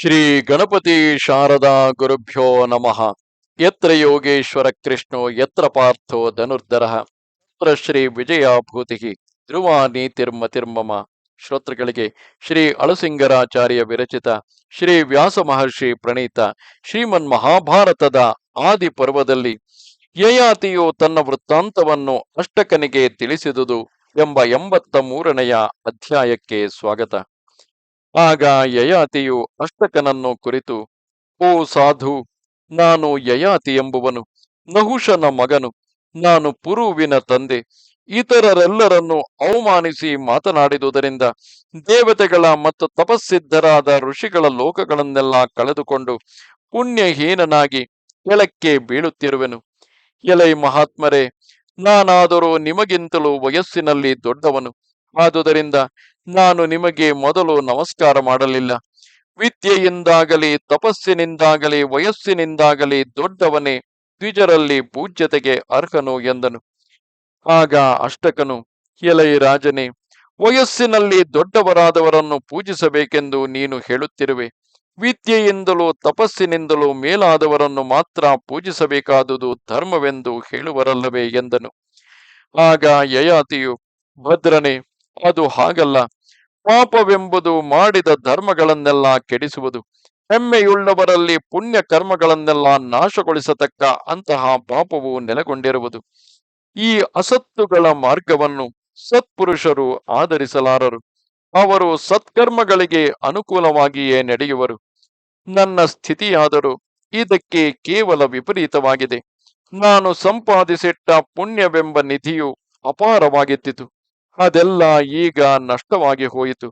ಶ್ರೀ ಗಣಪತಿ ಶಾರದಾ ಗುರುಭ್ಯೋ ನಮಃ. ಯತ್ರ ಯೋಗೇಶ್ವರ ಕೃಷ್ಣೋ, ಯತ್ರ ಪಾರ್ಥೋ ಧನುರ್ಧರ. ತತ್ರ ಶ್ರೀ ವಿಜಯಾಭೂತಿ ತಿರ್ಮ ತಿರ್ಮಮ. ಶ್ರೋತೃಗಳಿಗೆ ಶ್ರೀ ಅಳಸಿಂಗರಾಚಾರ್ಯ ವಿರಚಿತ ಶ್ರೀ ವ್ಯಾಸ ಮಹರ್ಷಿ ಪ್ರಣೀತ ಶ್ರೀಮನ್ ಮಹಾಭಾರತದ ಆದಿ ಪರ್ವದಲ್ಲಿ ಯಯಾತಿಯು ತನ್ನ ವೃತ್ತಾಂತವನ್ನು ಅಷ್ಟಕನಿಗೆ ತಿಳಿಸಿದುದು ಎಂಬ ಎಂಬತ್ತ ಮೂರನೆಯ ಅಧ್ಯಾಯಕ್ಕೆ ಸ್ವಾಗತ. ಆಗ ಯಯಾತಿಯು ಅಷ್ಟಕನನ್ನು ಕುರಿತು, ಓ ಸಾಧು, ನಾನು ಯಯಾತಿ ಎಂಬುವನು, ನಹುಷನ ಮಗನು, ನಾನು ಪುರುವಿನ ತಂದೆ, ಇತರರೆಲ್ಲರನ್ನು ಅವಮಾನಿಸಿ ಮಾತನಾಡಿದುದರಿಂದ ದೇವತೆಗಳ ಮತ್ತು ತಪಸ್ಸಿದ್ಧರಾದ ಋಷಿಗಳ ಲೋಕಗಳನ್ನೆಲ್ಲ ಕಳೆದುಕೊಂಡು ಪುಣ್ಯಹೀನನಾಗಿ ಕೆಳಕ್ಕೆ ಬೀಳುತ್ತಿರುವೆನು. ಎಲೈ ಮಹಾತ್ಮರೇ, ನಾನಾದರೂ ನಿಮಗಿಂತಲೂ ವಯಸ್ಸಿನಲ್ಲಿ ದೊಡ್ಡವನು ಆದುದರಿಂದ ನಾನು ನಿಮಗೆ ಮೊದಲು ನಮಸ್ಕಾರ ಮಾಡಲಿಲ್ಲ. ವಿದ್ಯೆಯಿಂದಾಗಲಿ, ತಪಸ್ಸಿನಿಂದಾಗಲಿ, ವಯಸ್ಸಿನಿಂದಾಗಲಿ ದೊಡ್ಡವನೇ, ದ್ವಿಜರಲ್ಲಿ ಪೂಜ್ಯತೆಗೆ ಅರ್ಹನು ಎಂದನು. ಆಗ ಅಷ್ಟಕನು, ಎಲೈ ರಾಜನೇ, ವಯಸ್ಸಿನಲ್ಲಿ ದೊಡ್ಡವರಾದವರನ್ನು ಪೂಜಿಸಬೇಕೆಂದು ನೀನು ಹೇಳುತ್ತಿರುವೆ. ವಿದ್ಯೆಯಿಂದಲೂ ತಪಸ್ಸಿನಿಂದಲೂ ಮೇಲಾದವರನ್ನು ಮಾತ್ರ ಪೂಜಿಸಬೇಕಾದುದು ಧರ್ಮವೆಂದು ಹೇಳುವರಲ್ಲವೇ ಎಂದನು. ಆಗ ಯಯಾತಿಯು, ಭದ್ರನೇ ಅದು ಹಾಗಲ್ಲ. ಪಾಪವೆಂಬುದು ಮಾಡಿದ ಧರ್ಮಗಳನ್ನೆಲ್ಲ ಕೆಡಿಸುವುದು. ಹೆಮ್ಮೆಯುಳ್ಳವರಲ್ಲಿ ಪುಣ್ಯ ಕರ್ಮಗಳನ್ನೆಲ್ಲ ನಾಶಗೊಳಿಸತಕ್ಕ ಅಂತಹ ಪಾಪವು ನೆಲೆಗೊಂಡಿರುವುದು. ಈ ಅಸತ್ತುಗಳ ಮಾರ್ಗವನ್ನು ಸತ್ಪುರುಷರು ಆಧರಿಸಲಾರರು. ಅವರು ಸತ್ಕರ್ಮಗಳಿಗೆ ಅನುಕೂಲವಾಗಿಯೇ ನಡೆಯುವರು. ನನ್ನ ಸ್ಥಿತಿಯಾದರೂ ಇದಕ್ಕೆ ಕೇವಲ ವಿಪರೀತವಾಗಿದೆ. ನಾನು ಸಂಪಾದಿಸಿಟ್ಟ ಪುಣ್ಯವೆಂಬ ನಿಧಿಯು ಅಪಾರವಾಗಿದ್ದಿತು ಅದೆಲ್ಲ ಈಗ ನಷ್ಟವಾಗಿ ಹೋಯಿತು.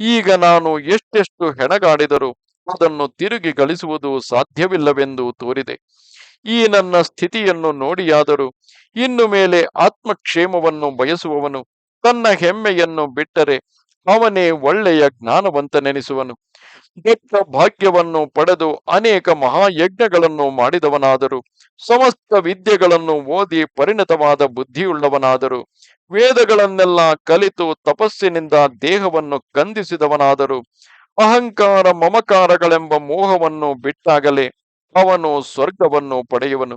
ಈಗ ನಾನು ಎಷ್ಟೆಷ್ಟು ಹೆಣಗಾಡಿದರೂ ಅದನ್ನು ತಿರುಗಿ ಗಳಿಸುವುದು ಸಾಧ್ಯವಿಲ್ಲವೆಂದು ತೋರಿದೆ. ಈ ನನ್ನ ಸ್ಥಿತಿಯನ್ನು ನೋಡಿಯಾದರೂ ಇನ್ನು ಮೇಲೆ ಆತ್ಮಕ್ಷೇಮವನ್ನು ಬಯಸುವವನು ತನ್ನ ಹೆಮ್ಮೆಯನ್ನು ಬಿಟ್ಟರೆ ಅವನೇ ಒಳ್ಳೆಯ ಜ್ಞಾನವಂತನೆನಿಸುವನು. ದೊಡ್ಡ ಭಾಗ್ಯವನ್ನು ಪಡೆದು ಅನೇಕ ಮಹಾಯಜ್ಞಗಳನ್ನು ಮಾಡಿದವನಾದರು. ಸಮಸ್ತ ವಿದ್ಯೆಗಳನ್ನು ಓದಿ ಪರಿಣತವಾದ ಬುದ್ಧಿಯುಳ್ಳವನಾದರು. ವೇದಗಳನ್ನೆಲ್ಲ ಕಲಿತು ತಪಸ್ಸಿನಿಂದ ದೇಹವನ್ನು ಕಂದಿಸಿದವನಾದರು ಅಹಂಕಾರ ಮಮಕಾರಗಳೆಂಬ ಮೋಹವನ್ನು ಬಿಟ್ಟಾಗಲೇ ಅವನು ಸ್ವರ್ಗವನ್ನು ಪಡೆಯುವನು.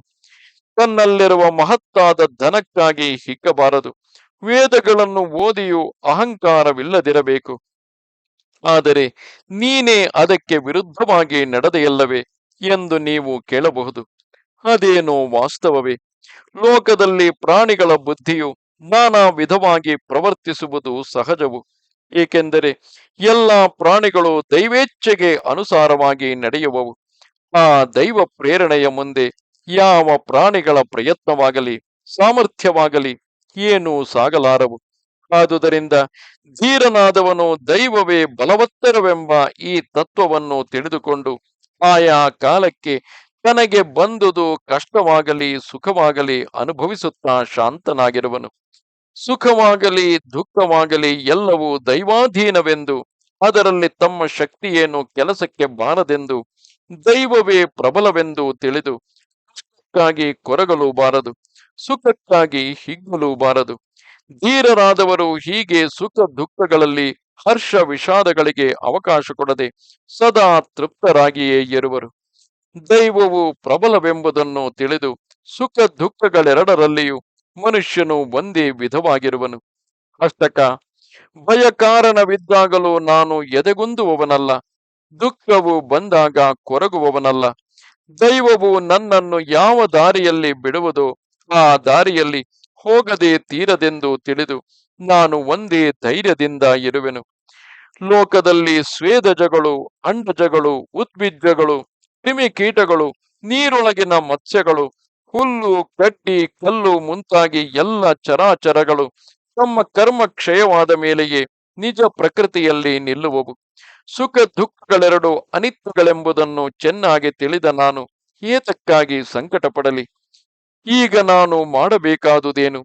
ತನ್ನಲ್ಲಿರುವ ಮಹತ್ತಾದ ಧನಕ್ಕಾಗಿ ಹಿಕ್ಕಬಾರದು. ವೇದಗಳನ್ನು ಓದಿಯೂ ಅಹಂಕಾರವಿಲ್ಲದಿರಬೇಕು. ಆದರೆ ನೀನೇ ಅದಕ್ಕೆ ವಿರುದ್ಧವಾಗಿ ನಡೆದೆಯಲ್ಲವೇ ಎಂದು ನೀವು ಕೇಳಬಹುದು. ಅದೇನೋ ವಾಸ್ತವವೇ. ಲೋಕದಲ್ಲಿ ಪ್ರಾಣಿಗಳ ಬುದ್ಧಿಯು ನಾನಾ ವಿಧವಾಗಿ ಪ್ರವರ್ತಿಸುವುದು ಸಹಜವು. ಏಕೆಂದರೆ ಎಲ್ಲ ಪ್ರಾಣಿಗಳು ದೈವೇಚ್ಛೆಗೆ ಅನುಸಾರವಾಗಿ ನಡೆಯುವವು. ಆ ದೈವ ಪ್ರೇರಣೆಯ ಮುಂದೆ ಯಾವ ಪ್ರಾಣಿಗಳ ಪ್ರಯತ್ನವಾಗಲಿ, ಸಾಮರ್ಥ್ಯವಾಗಲಿ ಏನೂ ಸಾಗಲಾರವು? ಆದುದರಿಂದ ಧೀರನಾದವನು ದೈವವೇ ಬಲವತ್ತರವೆಂಬ ಈ ತತ್ವವನ್ನು ತಿಳಿದುಕೊಂಡು ಆಯಾ ಕಾಲಕ್ಕೆ ತನಗೆ ಬಂದುದು ಕಷ್ಟವಾಗಲಿ, ಸುಖವಾಗಲಿ ಅನುಭವಿಸುತ್ತಾ ಶಾಂತನಾಗಿರುವನು. ಸುಖವಾಗಲಿ, ದುಃಖವಾಗಲಿ ಎಲ್ಲವೂ ದೈವಾಧೀನವೆಂದು, ಅದರಲ್ಲಿ ತಮ್ಮ ಶಕ್ತಿಯೇನು ಕೆಲಸಕ್ಕೆ ಬಾರದೆಂದು, ದೈವವೇ ಪ್ರಬಲವೆಂದು ತಿಳಿದು ಕೊರಗಲು ಬಾರದು ಸುಖಕ್ಕಾಗಿ ಹಿಂಗಲು ಬಾರದು. ಧೀರರಾದವರು ಹೀಗೆ ಸುಖ ದುಃಖಗಳಲ್ಲಿ ಹರ್ಷ ವಿಷಾದಗಳಿಗೆ ಅವಕಾಶ ಕೊಡದೆ ಸದಾ ತೃಪ್ತರಾಗಿಯೇ ಇರುವರು. ದೈವವು ಪ್ರಬಲವೆಂಬುದನ್ನು ತಿಳಿದು ಸುಖ ದುಃಖಗಳೆರಡರಲ್ಲಿಯೂ ಮನುಷ್ಯನು ಒಂದೇ ವಿಧವಾಗಿರುವನು. ಅಷ್ಟಕ ಭಯ ಕಾರಣವಿದ್ದಾಗಲೂ ನಾನು ಎದೆಗುಂದುವವನಲ್ಲ. ದುಃಖವು ಬಂದಾಗ ಕೊರಗುವವನಲ್ಲ. ದೈವವು ನನ್ನನ್ನು ಯಾವ ದಾರಿಯಲ್ಲಿ ಬಿಡುವುದೋ ಆ ದಾರಿಯಲ್ಲಿ ಹೋಗದೆ ತೀರದೆಂದು ತಿಳಿದು ನಾನು ಒಂದೇ ಧೈರ್ಯದಿಂದ ಇರುವೆನು. ಲೋಕದಲ್ಲಿ ಸ್ವೇದಜಗಳು, ಅಂಡಜಗಳು ಉದ್ವಿಜ್ಜಗಳು ಕ್ರಿಮಿಕೀಟಗಳು, ನೀರೊಳಗಿನ ಮತ್ಸ್ಯಗಳು, ಹುಲ್ಲು ಕಟ್ಟಿ ಕಲ್ಲು ಮುಂತಾಗಿ ಎಲ್ಲ ಚರಾಚರಗಳು ತಮ್ಮ ಕರ್ಮ ಕ್ಷಯವಾದ ಮೇಲೆಯೇ ನಿಜ ಪ್ರಕೃತಿಯಲ್ಲಿ ನಿಲ್ಲುವವು. ಸುಖ ದುಃಖಗಳೆರಡು ಅನಿತ್ಯಗಳೆಂಬುದನ್ನು ಚೆನ್ನಾಗಿ ತಿಳಿದ ನಾನು ಏತಕ್ಕಾಗಿ ಸಂಕಟ ಪಡಲಿ ಈಗ ನಾನು ಮಾಡಬೇಕಾದುದೇನು?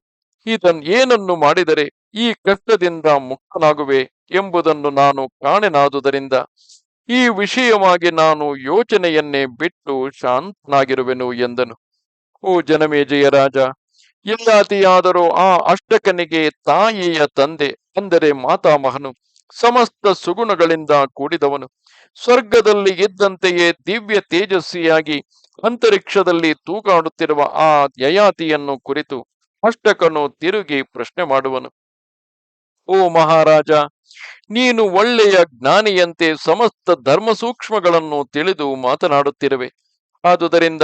ಇದನ್ ಏನನ್ನು ಮಾಡಿದರೆ ಈ ಕಷ್ಟದಿಂದ ಮುಕ್ತನಾಗುವೆ ಎಂಬುದನ್ನು ನಾನು ಕಾಣೆನಾದುದರಿಂದ ಈ ವಿಷಯವಾಗಿ ನಾನು ಯೋಚನೆಯನ್ನೇ ಬಿಟ್ಟು ಶಾಂತನಾಗಿರುವೆನು ಎಂದನು. ಓ ಜನಮೇಜಯ ರಾಜ! ಎಲ್ಲಾತಿಯಾದರೂ ಆ ಅಷ್ಟಕನಿಗೆ ತಾಯಿಯ ತಂದೆ ಅಂದರೆ ಮಾತಾಮಹನು ಸಮಸ್ತ ಸುಗುಣಗಳಿಂದ ಕೂಡಿದವನು. ಸ್ವರ್ಗದಲ್ಲಿ ಇದ್ದಂತೆಯೇ ದಿವ್ಯ ತೇಜಸ್ವಿಯಾಗಿ ಅಂತರಿಕ್ಷದಲ್ಲಿ ತೂಗಾಡುತ್ತಿರುವ ಆ ಯಯಾತಿಯನ್ನು ಕುರಿತು ಅಷ್ಟಕನು ತಿರುಗಿ ಪ್ರಶ್ನೆ ಮಾಡುವನು. ಓ ಮಹಾರಾಜ, ನೀನು ಒಳ್ಳೆಯ ಜ್ಞಾನಿಯಂತೆ ಸಮಸ್ತ ಧರ್ಮ ಸೂಕ್ಷ್ಮಗಳನ್ನು ತಿಳಿದು ಮಾತನಾಡುತ್ತಿರುವೆ. ಆದುದರಿಂದ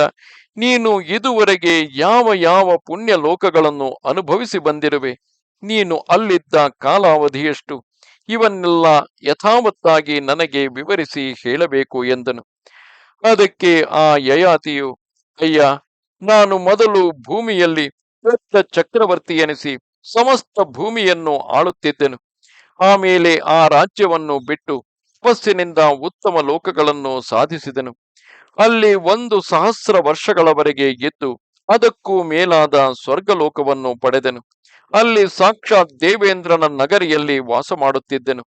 ನೀನು ಇದುವರೆಗೆ ಯಾವ ಯಾವ ಪುಣ್ಯ ಲೋಕಗಳನ್ನು ಅನುಭವಿಸಿ ಬಂದಿರುವೆ? ನೀನು ಅಲ್ಲಿದ್ದ ಕಾಲಾವಧಿಯಷ್ಟು ಇವನ್ನೆಲ್ಲ ಯಥಾವತ್ತಾಗಿ ನನಗೆ ವಿವರಿಸಿ ಹೇಳಬೇಕು ಎಂದನು. ಅದಕ್ಕೆ ಆ ಯಯಾತಿಯು, ಅಯ್ಯ, ನಾನು ಮೊದಲು ಭೂಮಿಯಲ್ಲಿ ದೊಡ್ಡ ಚಕ್ರವರ್ತಿ ಎನಿಸಿ ಸಮಸ್ತ ಭೂಮಿಯನ್ನು ಆಳುತ್ತಿದ್ದೆನು. ಆಮೇಲೆ ಆ ರಾಜ್ಯವನ್ನು ಬಿಟ್ಟು ತಪಸ್ಸಿನಿಂದ ಉತ್ತಮ ಲೋಕಗಳನ್ನು ಸಾಧಿಸಿದನು. ಅಲ್ಲಿ ಒಂದು ಸಹಸ್ರ ವರ್ಷಗಳವರೆಗೆ ಇದ್ದು ಅದಕ್ಕೂ ಮೇಲಾದ ಸ್ವರ್ಗಲೋಕವನ್ನು ಪಡೆದೆನು. ಅಲ್ಲಿ ಸಾಕ್ಷಾತ್ ದೇವೇಂದ್ರನ ನಗರಿಯಲ್ಲಿ ವಾಸ ಮಾಡುತ್ತಿದ್ದೆನು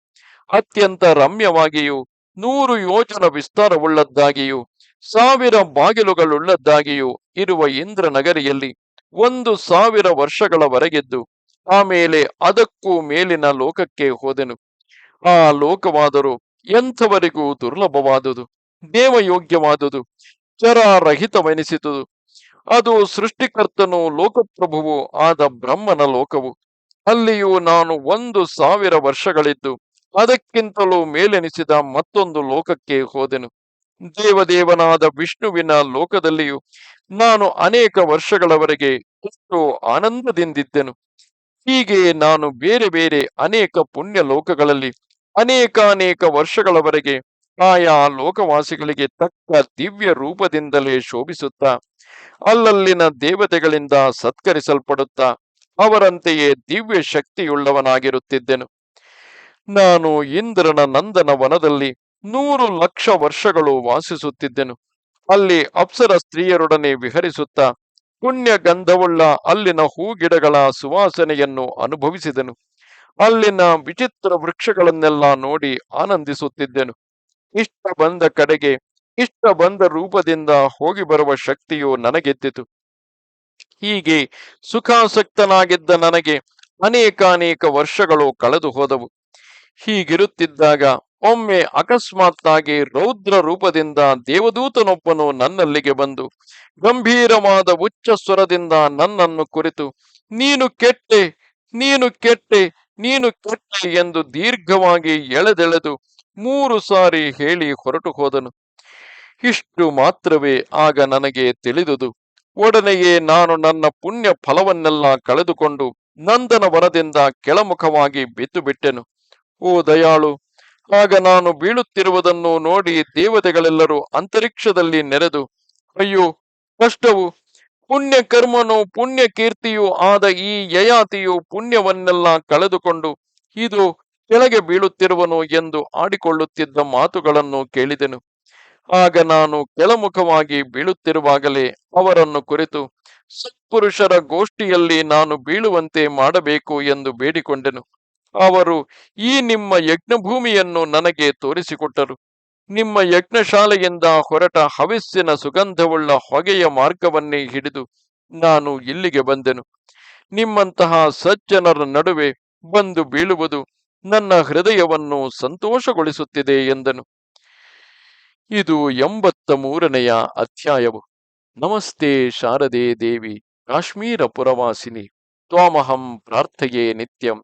ಅತ್ಯಂತ ರಮ್ಯವಾಗಿಯೂ ನೂರು ಯೋಜನ ವಿಸ್ತಾರವುಳ್ಳದ್ದಾಗಿಯೂ, ಸಾವಿರ ಬಾಗಿಲುಗಳುಳ್ಳದ್ದಾಗಿಯೂ ಇರುವ ಇಂದ್ರ ನಗರಿಯಲ್ಲಿ ಒಂದು ಸಾವಿರ ವರ್ಷಗಳವರೆಗೆದ್ದು ಆಮೇಲೆ ಅದಕ್ಕೂ ಮೇಲಿನ ಲೋಕಕ್ಕೆ ಹೋದೆನು. ಆ ಲೋಕವಾದರೂ ಎಂಥವರಿಗೂ ದುರ್ಲಭವಾದುದು, ದೇವಯೋಗ್ಯವಾದುದು, ಚರಾರಹಿತವೆನಿಸಿತು. ಅದು ಸೃಷ್ಟಿಕರ್ತನು, ಲೋಕಪ್ರಭುವು ಆದ ಬ್ರಹ್ಮನ ಲೋಕವು. ಅಲ್ಲಿಯೂ ನಾನು ಒಂದು ಸಾವಿರ ವರ್ಷಗಳಿದ್ದು ಅದಕ್ಕಿಂತಲೂ ಮೇಲೆನಿಸಿದ ಮತ್ತೊಂದು ಲೋಕಕ್ಕೆ ಹೋದೆನು. ದೇವದೇವನಾದ ವಿಷ್ಣುವಿನ ಲೋಕದಲ್ಲಿಯೂ ನಾನು ಅನೇಕ ವರ್ಷಗಳವರೆಗೆ ಎಷ್ಟು ಆನಂದದಿಂದಿದ್ದೆನು. ಹೀಗೆ ನಾನು ಬೇರೆ ಬೇರೆ ಅನೇಕ ಪುಣ್ಯ ಲೋಕಗಳಲ್ಲಿ ಅನೇಕ ಅನೇಕ ವರ್ಷಗಳವರೆಗೆ ಆಯಾ ಲೋಕವಾಸಿಗಳಿಗೆ ತಕ್ಕ ದಿವ್ಯ ರೂಪದಿಂದಲೇ ಶೋಭಿಸುತ್ತಾ, ಅಲ್ಲಲ್ಲಿನ ದೇವತೆಗಳಿಂದ ಸತ್ಕರಿಸಲ್ಪಡುತ್ತಾ, ಅವರಂತೆಯೇ ದಿವ್ಯ ಶಕ್ತಿಯುಳ್ಳವನಾಗಿರುತ್ತಿದ್ದೆನು. ನಾನು ಇಂದ್ರನ ನಂದನ ವನದಲ್ಲಿ ನೂರು ಲಕ್ಷ ವರ್ಷಗಳು ವಾಸಿಸುತ್ತಿದ್ದೆನು. ಅಲ್ಲಿ ಅಪ್ಸರ ಸ್ತ್ರೀಯರೊಡನೆ ವಿಹರಿಸುತ್ತಾ ಪುಣ್ಯ ಗಂಧವುಳ್ಳ ಅಲ್ಲಿನ ಹೂಗಿಡಗಳ ಸುವಾಸನೆಯನ್ನು ಅನುಭವಿಸಿದೆನು. ಅಲ್ಲಿನ ವಿಚಿತ್ರ ವೃಕ್ಷಗಳನ್ನೆಲ್ಲ ನೋಡಿ ಆನಂದಿಸುತ್ತಿದ್ದೆನು. ಇಷ್ಟ ಬಂದ ಕಡೆಗೆ, ಇಷ್ಟ ಬಂದ ರೂಪದಿಂದ ಹೋಗಿ ಬರುವ ಶಕ್ತಿಯು ನನಗೆದ್ದಿತು ಹೀಗೆ ಸುಖಾಸಕ್ತನಾಗಿದ್ದ ನನಗೆ ಅನೇಕಾನೇಕ ವರ್ಷಗಳು ಕಳೆದು ಹೋದವು ಹೀಗಿರುತ್ತಿದ್ದಾಗ ಒಮ್ಮೆ ಅಕಸ್ಮಾತ್ತಾಗಿ ರೌದ್ರ ರೂಪದಿಂದ ದೇವದೂತನೊಬ್ಬನು ನನ್ನಲ್ಲಿಗೆ ಬಂದು, ಗಂಭೀರವಾದ ಉಚ್ಚ ಸ್ವರದಿಂದ ನನ್ನನ್ನು ಕುರಿತು, ನೀನು ಕೆಟ್ಟೆ ನೀನು ಕೆಟ್ಟೆ ನೀನು ಕೆಟ್ಟೆ ಎಂದು ದೀರ್ಘವಾಗಿ ಎಳೆದೆಳೆದು ಮೂರು ಸಾರಿ ಹೇಳಿ ಹೊರಟು ಹೋದನು. ಇಷ್ಟು ಮಾತ್ರವೇ ಆಗ ನನಗೆ ತಿಳಿದುದು. ಒಡನೆಯೇ ನಾನು ನನ್ನ ಪುಣ್ಯ ಫಲವನ್ನೆಲ್ಲ ಕಳೆದುಕೊಂಡು ನಂದನ ವರದಿಂದ ಕೆಳಮುಖವಾಗಿ ಬಿದ್ದು ಬಿಟ್ಟೆನು. ಓ ದಯಾಳು, ಆಗ ನಾನು ಬೀಳುತ್ತಿರುವುದನ್ನು ನೋಡಿ ದೇವತೆಗಳೆಲ್ಲರೂ ಅಂತರಿಕ್ಷದಲ್ಲಿ ನೆರೆದು, ಅಯ್ಯೋ, ಕಷ್ಟವು ಪುಣ್ಯ ಕರ್ಮನು ಪುಣ್ಯ ಕೀರ್ತಿಯೂ ಆದ ಈ ಯಯಾತಿಯು ಪುಣ್ಯವನ್ನೆಲ್ಲ ಕಳೆದುಕೊಂಡು ಇದು ಕೆಳಗೆ ಬೀಳುತ್ತಿರುವನು ಎಂದು ಆಡಿಕೊಳ್ಳುತ್ತಿದ್ದ ಮಾತುಗಳನ್ನು ಕೇಳಿದೆನು. ಆಗ ನಾನು ಕೆಳಮುಖವಾಗಿ ಬೀಳುತ್ತಿರುವಾಗಲೇ ಅವರನ್ನು ಕುರಿತು, ಸತ್ಪುರುಷರ ಗೋಷ್ಠಿಯಲ್ಲಿ ನಾನು ಬೀಳುವಂತೆ ಮಾಡಬೇಕು ಎಂದು ಬೇಡಿಕೊಂಡೆನು. ಅವರು ಈ ನಿಮ್ಮ ಯಜ್ಞಭೂಮಿಯನ್ನು ನನಗೆ ತೋರಿಸಿಕೊಟ್ಟರು. ನಿಮ್ಮ ಯಜ್ಞಶಾಲೆಯಿಂದ ಹೊರಟ ಹವಿಸ್ಸಿನ ಸುಗಂಧವುಳ್ಳ ಹೊಗೆಯ ಮಾರ್ಗವನ್ನೇ ಹಿಡಿದು ನಾನು ಇಲ್ಲಿಗೆ ಬಂದೆನು. ನಿಮ್ಮಂತಹ ಸಜ್ಜನರ ನಡುವೆ ಬಂದು ಬೀಳುವುದು ನನ್ನ ಹೃದಯವನ್ನು ಸಂತೋಷಗೊಳಿಸುತ್ತಿದೆ ಎಂದನು. ಇದು ಎಂಬತ್ತ ಮೂರನೆಯ ಅಧ್ಯಾಯವು. ನಮಸ್ತೆ ಶಾರದೆ ದೇವಿ, ಕಾಶ್ಮೀರ ಪುರವಾಸಿನಿ, ತ್ವಾಮಹಂ ಪ್ರಾರ್ಥೆಯೇ ನಿತ್ಯಂ.